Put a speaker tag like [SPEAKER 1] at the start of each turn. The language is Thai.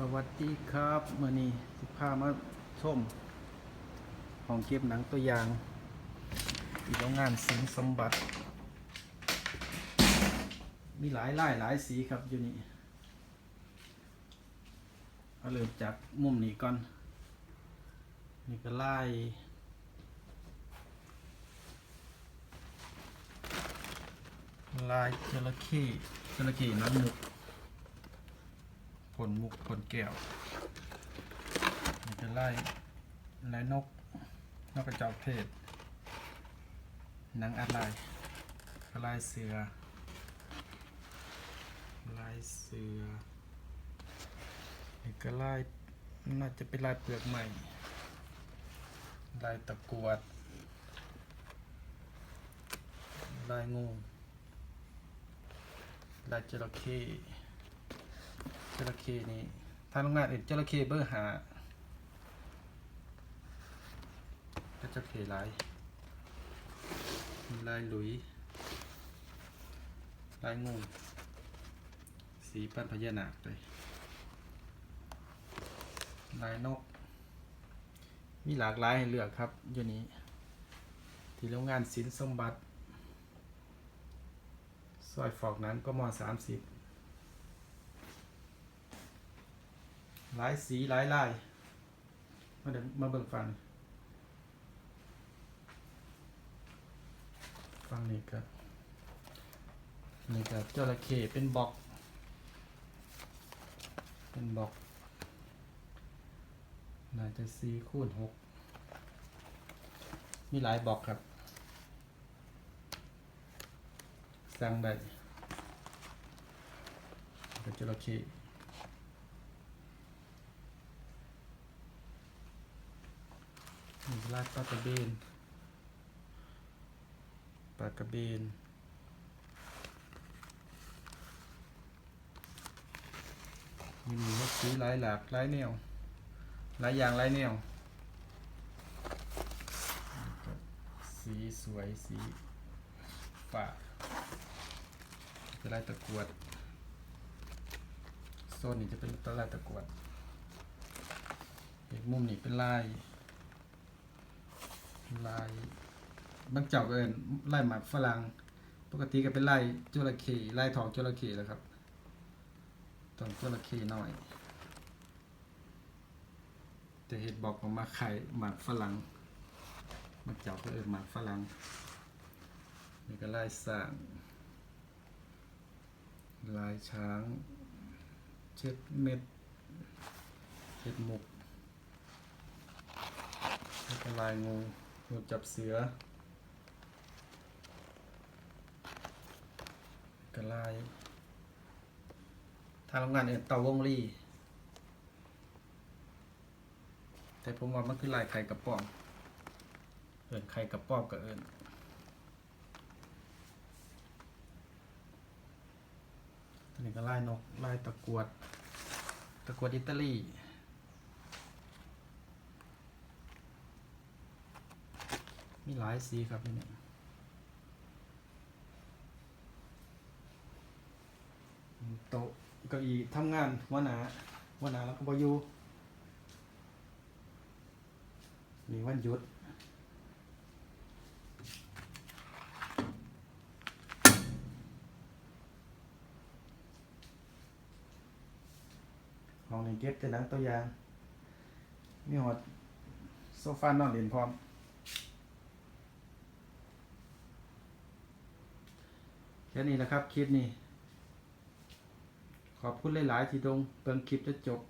[SPEAKER 1] สวัสดีครับมื่อนี้สิพามาชมห้องเก็บหนังตัวอย่างที่โรงงานสิงสมบัติ มีหลายลายหลายสีครับอยู่นี่เอาเริ่มจากมุมนี้ก่อน นี่ก็ลายลายจระเข้จระเข้น้ำหมุก ผลมุกผลแก้วมันจะไล่ไล่นก นกกระจอกเทศหนังอะไรก็ไล่เสือไล่เสือนี่ก็ไล่น่าจะเป็นลายเปลือกใหม่ ลายตะกวด ลายงู ลายจระเข้ ระเข้นี้ทาโรงงานเอ็ดจระเข้เบอร์หาก็จะเพลายลายหลุยลายงูสีปันพญานาคเลยลายนก มีหลากหลายให้เลือกครับเยี่ยนี้ ที่โรงงานสินสมบัติซอยฟอกนั้นก็มอสามสิบ หลายสีหลายลายมาเดี๋ยวมาเบิ่งฟังฟังนี่ก็นี่ก็จระเข้เป็นบล็อก เป็นบล็อกน่าจะสี่คูณหกมีหลายบล็อกครับ สั่งได้เป็จระเข้ ลาดปลากระเบนปลากระเบนมีหมูสีหลายหลากหลายแนวหลายอย่างหลายแนว สีสวยสีฟ้าเป็นลายตะกรวดโซนนี้จะเป็นลายตะกรวดอีกมุมนี้เป็นลาย ลายบางเจ้าก็เอินไลายหมากฝรั่งปกติก็เป็นลายจระเข้ลายทองจระเข้แหล้วครับต้องจระเข้น้อย จะเห็ดบอกออกมาไข่หมากฝรั่งบางเจ้าก็เอินหมากฝรั่งนี่ก็ลายสร้างลายช้างเช็ดเม็ดเช็ดหมกแล้วก็ลายงู งูจับเสือกระไลทางโรงงานเอ็นเตาวงลีแต่ผมว่ามันคือลายไข่กระป๋องเอินไข่กระป๋องกับเอินตัวนี้ก็ลายนกลายตะกรวด ตะกรวดอิตาลี มีหลายสีครับนี่โต๊ะเก้าอี้ทำงานหัวหนาหัวหนาแล้วก็บอยู่มีวันหยุดห้องนี้เก็บแต่หนังตัวอย่างมีหอดโซฟานอนเล่นพร้อม แค่นี้นะครับคลิปนี้ ขอบคุณหลาย ๆ ที่ตรงเบิ่งคลิปจะจบ